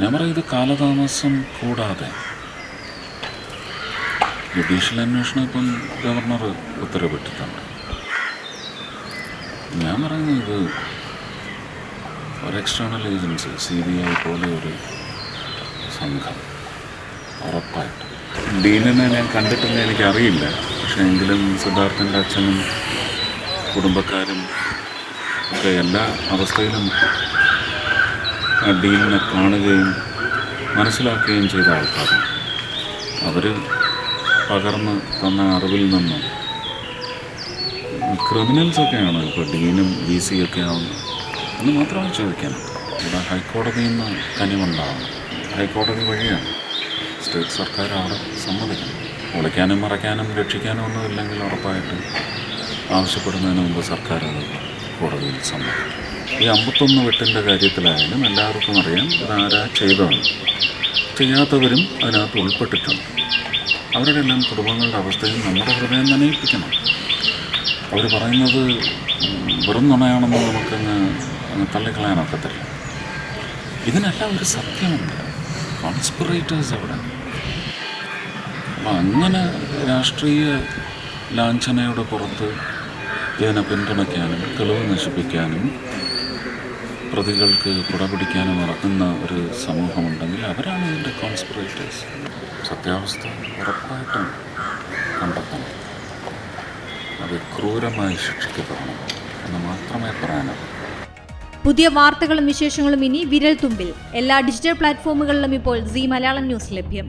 ഞാൻ പറയും ഇത് കാലതാമസം കൂടാതെ. ജുഡീഷ്യൽ അന്വേഷണം ഇപ്പം ഗവർണർ ഉത്തരവിട്ടിട്ടുണ്ട്. ഞാൻ പറയുന്നത് ഇത് ഒരു external agency C B I പോലെ ഒരു സംഘം ഉറപ്പായിട്ട്. ഡീനിനെ ഞാൻ കണ്ടിട്ടില്ല എനിക്കറിയില്ല. പക്ഷേ എങ്കിലും സിദ്ധാർത്ഥന്റെ അച്ഛനും കുടുംബക്കാരും ഒക്കെ എല്ലാ അവസ്ഥയിലും ആ ഡീലിനെ കാണുകയും മനസ്സിലാക്കുകയും ചെയ്ത ആൾക്കാരാണ്. അവർ പകർന്ന് തന്ന അറിവിൽ നിന്നും ക്രിമിനൽസൊക്കെയാണ് ഇപ്പോൾ ഡീനും വി സി ഒക്കെ ആവുന്നത്. എന്ന് മാത്രമാണ് ചോദിക്കാനുള്ളത് ഇവിടെ ഹൈക്കോടതിയിൽ നിന്ന് കനിവുണ്ടാവണം ഹൈക്കോടതി വഴിയാണ് സ്റ്റേറ്റ് സർക്കാർ അവിടെ സമ്മതിക്കണം ഒളിക്കാനും മറയ്ക്കാനും രക്ഷിക്കാനും ഒന്നും ഇല്ലെങ്കിൽ ഉറപ്പായിട്ട് ആവശ്യപ്പെടുന്നതിന് മുമ്പ് സർക്കാർ അത് കോടതിയിൽ സമ്മതിക്കും. ഈ അമ്പത്തൊന്ന് വെട്ടിന്റെ കാര്യത്തിലായാലും എല്ലാവർക്കും അറിയാം ഇതാരാ ചെയ്തതാണ് ചെയ്യാത്തവരും അതിനകത്ത് ഉൾപ്പെട്ടിട്ടുണ്ട്. അവരുടെ എല്ലാം കുടുംബങ്ങളുടെ അവസ്ഥയും നമ്മുടെ ഹൃദയം തന്നെ ഏൽപ്പിക്കണം. അവർ പറയുന്നത് വെറും നുണയാണെന്ന് നമുക്കങ്ങ് അങ്ങ് തള്ളിക്കളയാനൊക്കത്തില്ല. ഇതിനെല്ലാം ഒരു സത്യമുണ്ട്. കോൺസ്പിറേറ്റേഴ്സ് അവിടെ. അപ്പം അങ്ങനെ രാഷ്ട്രീയ ലാഞ്ചനയുടെ പുറത്ത് ഇതിനെ പിന്തുണയ്ക്കാനും തെളിവ് നശിപ്പിക്കാനും പ്രതികൾക്ക് കുടപിടിക്കാനും ഇറക്കുന്ന ഒരു സമൂഹമുണ്ടെങ്കിൽ അവരാണ് ഇതിന്റെ കോൺസ്പിറേറ്റേഴ്സ് സത്യാവസ്ഥ ഉറപ്പായിട്ടും കണ്ടെത്തണം. അത് ക്രൂരമായി ശിക്ഷിക്കപ്പെടണം എന്ന് മാത്രമേ പറയാനും പുതിയ വാർത്തകളും വിശേഷങ്ങളും ഇനി വിരൽ തുമ്പിൽ എല്ലാ ഡിജിറ്റൽ പ്ലാറ്റ്ഫോമുകളിലും ഇപ്പോൾ സി മലയാളം ന്യൂസ് ലഭ്യം.